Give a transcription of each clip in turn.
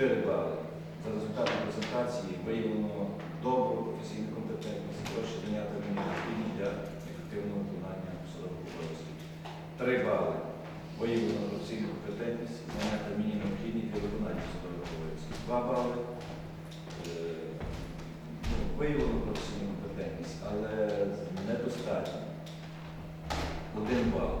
4 бали. За результатом презентації виявлено добру професійну компетентність, та вміння необхідні для ефективного виконання посадових обов'язків. 3 бали. Виявлено професійну компетентність, знання та вміння необхідні для виконання посадових обов'язків. 2 бали. Е, ну, Виявлено професійну компетентність, але недостатньо. Один бал.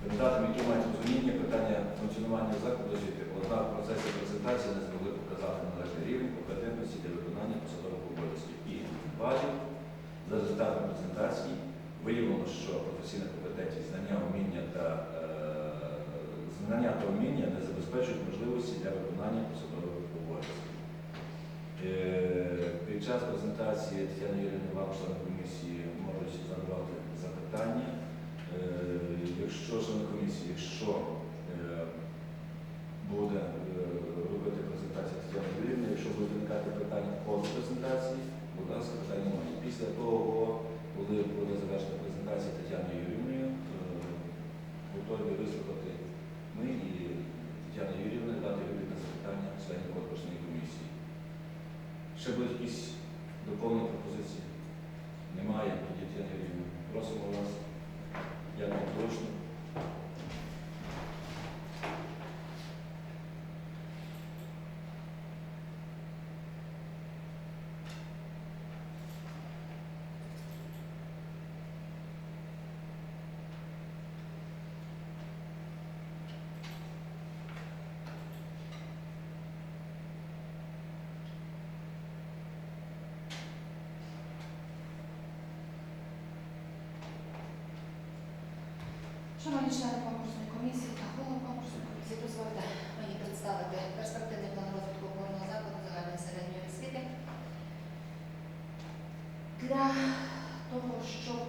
Кандидатам, які мають розуміння питання функціонування закладу освіти, однак в процесі презентації не змогли показати належний рівень компетентності для виконання посадових обов'язків. І балів за результатами презентації виявлено, що професійна компетентність, знання, вміння та е, знання та вміння не забезпечують можливості для виконання посадових обов'язків. Е, Під час презентації Тетяна Юрійовна вам, члени комісії, можуть задавати запитання. Е, Якщо члени комісії, е, буде е, робити презентація Тетяна Юрійовна, якщо будуть виникати питання по презентації, будь ласка, питання немає. Після того, коли буде завершена презентація Тетяни Юрійовною, е, готові вислухати ми і Тетяна Юрійовна дати відповідь на запитання членів конкурсної комісії. Ще будуть якісь доповнені пропозиції? Немає, тоді Тетяна Юрійовна. Просимо вас. Дякую точно. Шановні члени конкурсної комісії та голова конкурсної комісії, дозвольте мені представити перспективний план розвитку опорного закладу загальної середньої освіти. Для того, щоб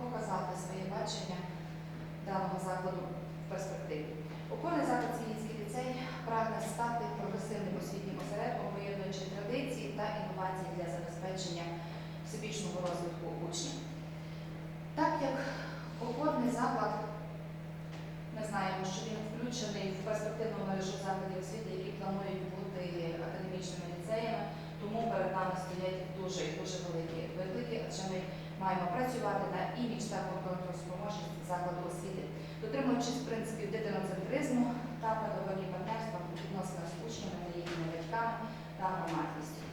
показати своє бачення даного закладу в перспективі. Опорний заклад Сіїнський ліцей прагне стати прогресивним освітнім осередком, поєднуючи традиції та інновації для забезпечення всебічного розвитку учнів. Так як опорний заклад ми знаємо, що він включений перспективну мережу закладів освіти, які планують бути академічними ліцеями, тому перед нами стоять дуже дуже великі виклики, адже ми маємо працювати на імідж та конкурентоспроможність закладу освіти, дотримуючись принципів дитиноцентризму та педагогії партнерства у відносинах з учнями їхніми батьками та громадськістю.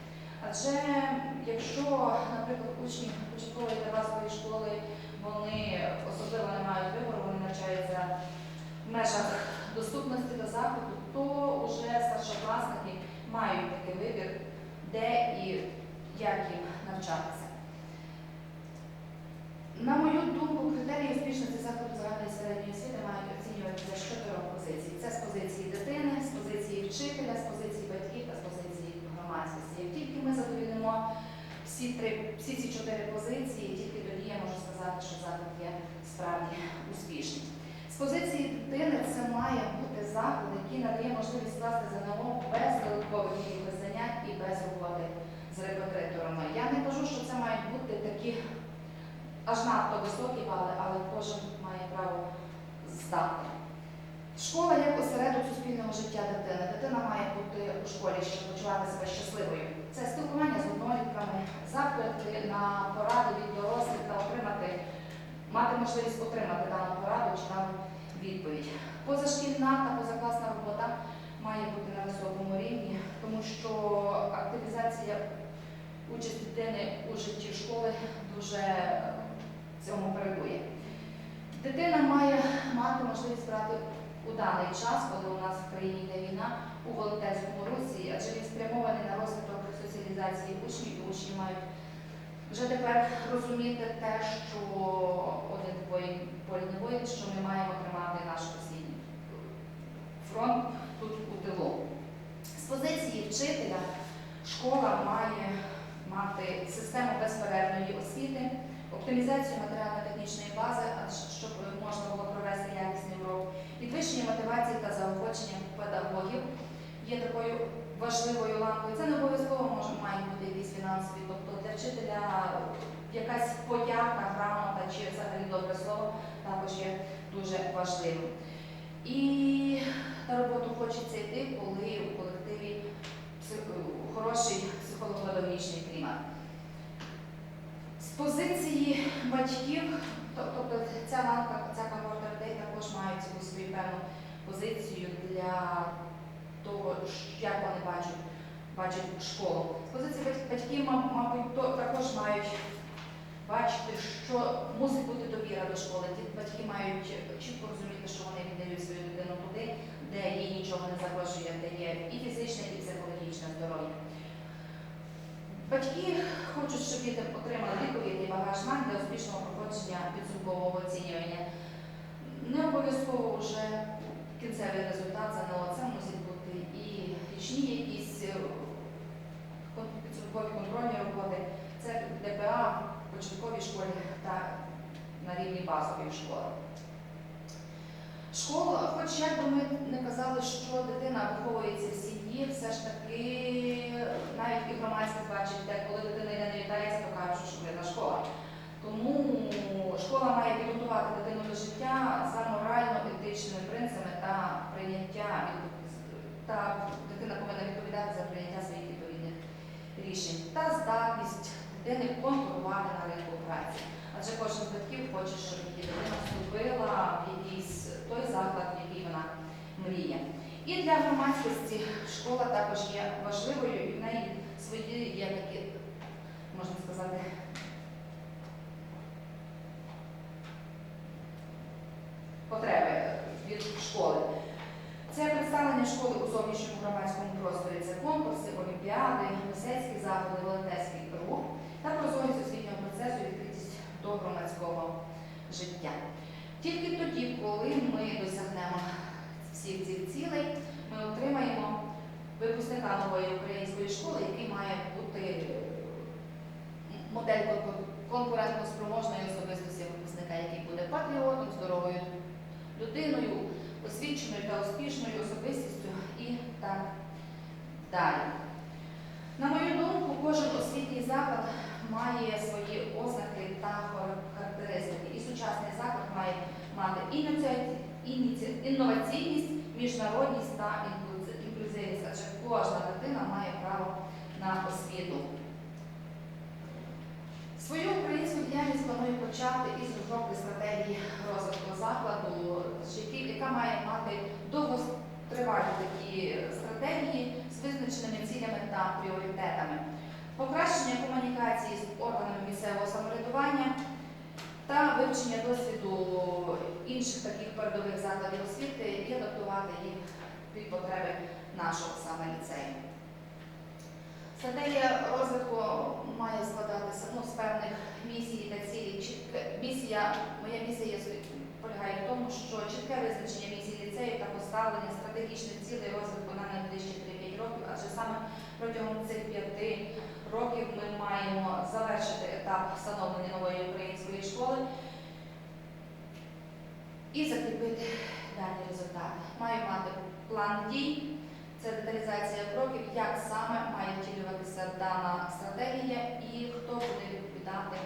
Адже якщо, наприклад, учні початкової та базової школи вони особливо не мають вибору, вони навчаються в межах доступності до заходу, то вже старшокласники мають такий вибір, де і як їм навчатися. На мою думку, критерії успішності закладу загальної середньої освіти мають оцінюватися з чотирьох позицій. Це з позиції дитини, з позиції вчителя, з позиції батьків та з позиції громадськості. Як тільки ми задовільнимо всі три, всі ці чотири позиції, тільки тоді я можу сказати, що заклад є справді успішний. З позиції дитини це має бути заклад, який надає можливість скласти ЗНО без додаткових занять і без роботи з репетиторами. Я не кажу, що це мають бути такі аж надто високі бали, але кожен має право здати. Школа як осередок суспільного життя дитини. Дитина має бути у школі, щоб почувати себе щасливою. Це спілкування з однолітками, запити на поради від дорослих та отримати, мати можливість отримати дану пораду чи дану відповідь. Позашкільна та позакласна робота має бути на високому рівні, тому що активізація участі дитини у житті школи дуже цьому передує. Дитина має мати можливість брати у даний час, коли у нас в країні йде війна, у волонтерському русі, адже він спрямований на розвиток соціалізації учнів, і учні мають вже тепер розуміти те, що один воїн полі не воїн, що ми маємо тримати наш освітній фронт тут у тилу. З позиції вчителя школа має мати систему безперервної освіти, оптимізацію матеріально-технічної бази, а щоб можна було провести якісний урок, підвищення мотивації та заохочення педагогів. важливою ланкою. Це не обов'язково може мають бути якісь фінансові, тобто для вчителя якась подяка, грамота чи взагалі добре слово також є дуже важливим. І на роботу хочеться йти, коли у колективі хороший психолого-педагогічний клімат. З позиції батьків, тобто ця ланка, ця когорта людей також мають таку свою певну позицію для того, як вони бачать, бачать школу. Позиції бать- батьків, мабуть, також мають бачити, що мусить бути довіра до школи. Ті батьки мають чітко розуміти, що вони віддають свою дитину туди, де їй нічого не загрожує, де є і фізичне, і психологічне здоров'я. Батьки хочуть, щоб діти отримали відповідний багаж знань для успішного проходження підсумкового оцінювання. Не обов'язково вже кінцевий результат за НЛО. Це мусять бути і річні якісь підсумкові контрольні роботи. Це ДПА в початковій школі та на рівні базової школи. Школа, хоч як би ми не казали, що дитина виховується в сім'ї, все ж таки навіть і громадськість бачить те, коли дитина йде не вітається, то кажуть, що видна школа. Тому школа має підготувати дитину до життя за морально-етичними принципами та прийняття та дитина повинна відповідати за прийняття своїх рішень та здатність дитини конкурувати на ринку праці. Адже кожен з батьків хоче, щоб її дитина вступила в якийсь той заклад, в який вона мріє. І для громадськості школа також є важливою, і в неї свої є такі, можна сказати, потреби від школи. Це представлення школи у зовнішньому громадському просторі, це конкурси, олімпіади, мистецькі заходи, волонтерський рух та прозорість освітнього процесу, відкритість до громадського життя. Тільки тоді, коли ми досягнемо всіх цих цілей, ми отримаємо випускника нової української школи, який має бути е, модель конкур- конкурентно-спроможної особистості випускника, який буде патріотом, здоровою людиною, освіченою та успішною особистістю і так далі. На мою думку, кожен освітній заклад має свої ознаки та характеристики. І сучасний заклад має мати інноваційність, міжнародність та інклюзивність, адже кожна дитина має право на освіту. Свою українську діяльність планую почати із розробки стратегії розвитку закладу, яка має мати довготривалі такі стратегії з визначеними цілями та пріоритетами, покращення комунікації з органами місцевого самоврядування та вивчення досвіду інших таких передових закладів освіти і адаптувати їх під потреби нашого саме ліцею. Стратегія розвитку має складатися ну, з певних місій та цілей. Місія, моя місія полягає в тому, що чітке визначення місії ліцею та поставлення стратегічних цілей розвитку на найближчі 3-5 років, адже саме протягом цих 5 років ми маємо завершити етап встановлення нової української школи і закріпити дані результати. Маю мати план дій. Це деталізація кроків, як саме має втілюватися дана стратегія і хто буде відповідати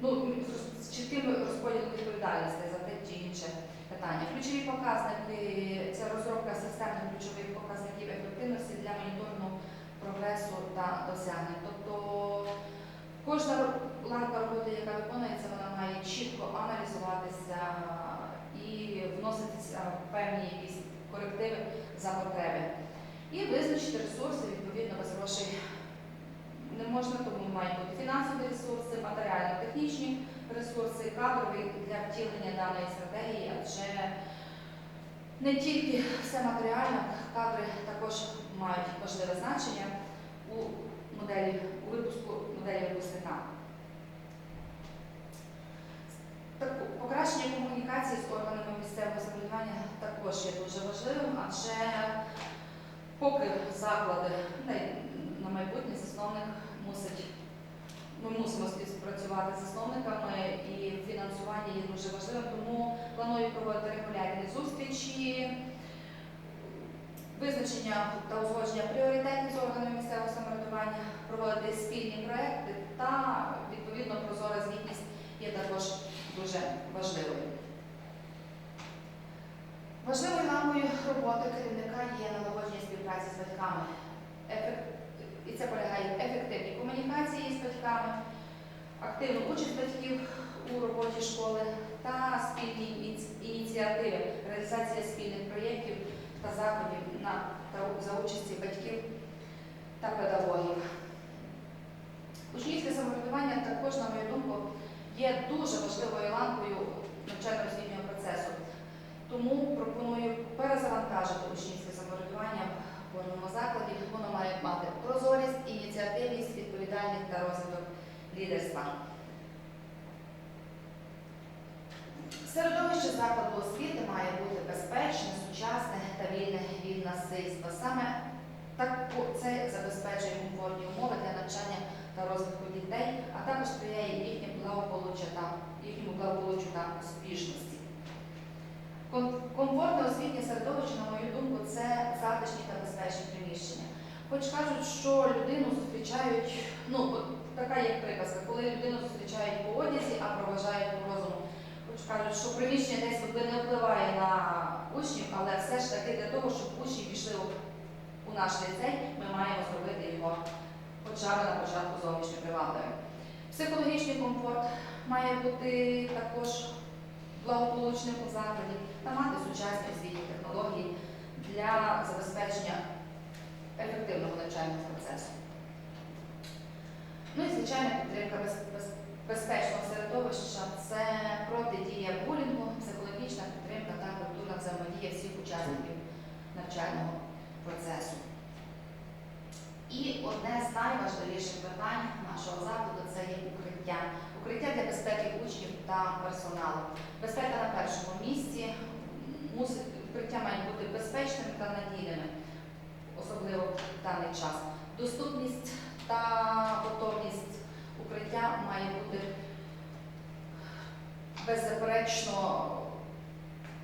ну, з чітким розподілом відповідальності за те чи інше питання. Ключові показники це розробка системних ключових показників ефективності для моніторингу прогресу та досягнень. Тобто кожна ланка роботи, яка виконується, вона має чітко аналізуватися і вноситися в певні якісь корективи за потреби. І визначити ресурси, відповідно, без грошей не можна, тому мають бути фінансові ресурси, матеріально-технічні ресурси, кадрові для втілення даної стратегії, адже не тільки все матеріально, кадри також мають важливе значення у моделі, у випуску моделі випускника. Покращення комунікації з органами місцевого самоврядування також є дуже важливим, адже поки заклади на майбутнє засновник мусить, ми мусимо співпрацювати з засновниками і фінансування є дуже важливим, тому планую проводити регулярні зустрічі, визначення та узгодження пріоритетів з органами місцевого самоврядування, проводити спільні проекти та відповідно прозора звітність є також дуже важливою. Важливою ланкою роботи керівника є налагодження співпраці з батьками. І це полягає в ефективній комунікації з батьками, активну участь батьків у роботі школи та спільні ініціативи, реалізація спільних проєктів та заходів на, та за участі батьків та педагогів. Учнівське самоврядування також, на мою думку, є дуже важливою ланкою навчально-освітнього процесу. Тому пропоную перезавантажити учнівське самоврядування в кожному закладі. Воно має мати прозорість, ініціативність, відповідальність та розвиток лідерства. Середовище закладу освіти має бути безпечне, сучасне та вільне від насильства. Саме так це забезпечує комфортні умови для навчання та розвитку дітей, а також сприяє їхньому благополуччю та їхньому благополуччю та успішності. Комфортне освітнє середовище, на мою думку, це затишні та безпечні приміщення. Хоч кажуть, що людину зустрічають, ну така є приказка, коли людину зустрічають по одязі, а проважають по розуму. Хоч кажуть, що приміщення десь не впливає на учнів, але все ж таки для того, щоб учні пішли у- наш ліцей, ми маємо зробити його хоча б на початку зовнішньо привабливим. Психологічний комфорт має бути також благополучним у закладі та мати сучасні освітні технології для забезпечення ефективного навчального процесу. Ну і звичайно, підтримка без- без- безпечного середовища це протидія булінгу, психологічна підтримка та культурна взаємодія всіх учасників навчального процесу. І одне з найважливіших питань нашого закладу це є укриття. Укриття для безпеки учнів та персоналу. Безпека на першому місці. Укриття мають бути безпечними та надійними, особливо в даний час. Доступність та готовність укриття має бути беззаперечно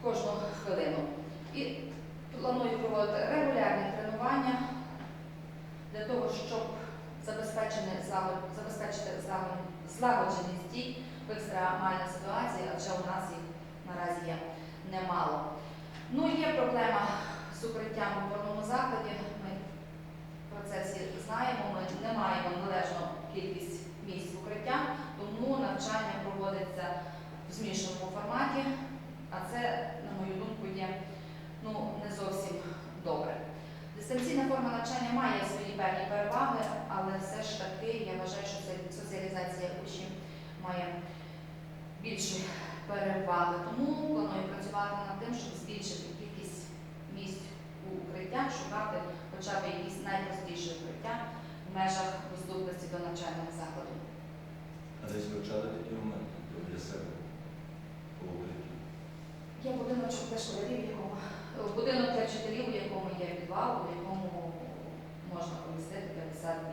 кожну хвилину. І планую проводити регулярні тренування для того, щоб забезпечити забезпечити злагод- злагодженість дій в екстремальній ситуації, адже у нас їх наразі є немало. Ну, є проблема з укриттям у опорному закладі. Це всі знаємо. Ми не маємо належну кількість місць укриття, тому навчання проводиться в змішаному форматі, а це, на мою думку, є ну, не зовсім добре. Дистанційна форма навчання має свої певні переваги, але все ж таки я вважаю, що соціалізація учнів має більші переваги. Тому планую працювати над тим, щоб збільшити укриттях, шукати хоча б якісь найпростіші укриття в межах доступності до навчального закладу. А десь вивчали такі моменти для себе по укритті. Є будиночок для школярів, якому будинок для вчителів, у якому є підвал, у якому можна помістити 52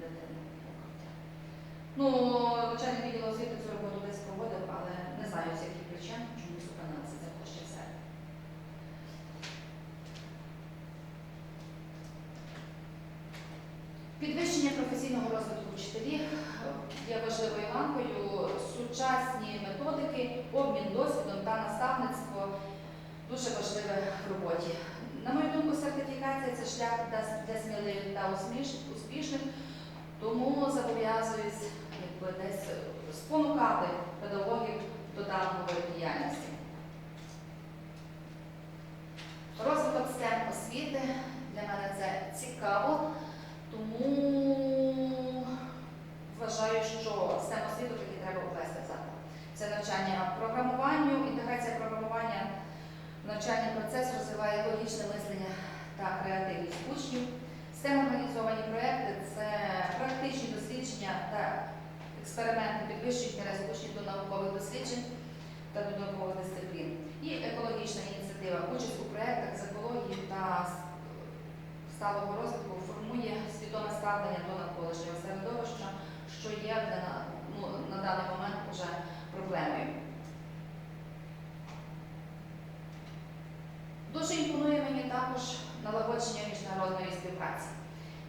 дитини. Ну, навчальний відділ освіти цю роботу десь проводив, але не знаю з яких причин, чому зупинилася ця площа все. Підвищення професійного розвитку вчителів е, є важливою ланкою. Сучасні методики, обмін досвідом та наставництво дуже важливе в роботі. На мою думку, сертифікація це шлях для- сміливих та успішних, тому зобов'язуюсь десь спонукати педагогів до даного діяльності. Розвиток STEM освіти для мене це цікаво, тому вважаю, що STEM освіту таки треба ввести в заклад. Це навчання програмуванню, інтеграція програмування в навчальний процес розвиває логічне мислення та креативність учнів. STEM організовані проекти це практичні дослідження та експерименти підвищують інтерес учнів до наукових досліджень та до наукових дисциплін. І екологічна ініціатива. Участь у проєктах з екології та сталого розвитку формує свідоме ставлення до навколишнього середовища, що є для ну, на даний момент вже проблемою. Дуже імпонує мені також налагодження міжнародної співпраці.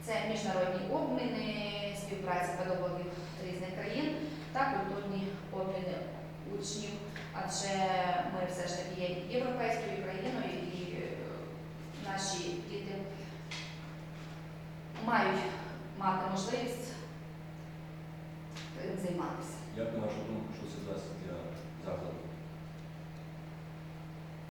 Це міжнародні обміни, співпраця педагогів різних країн та культурні обміни учнів, адже ми все ж таки є європейською країною і е, наші діти мають мати можливість цим займатися. Як на вашу думку, що це дасть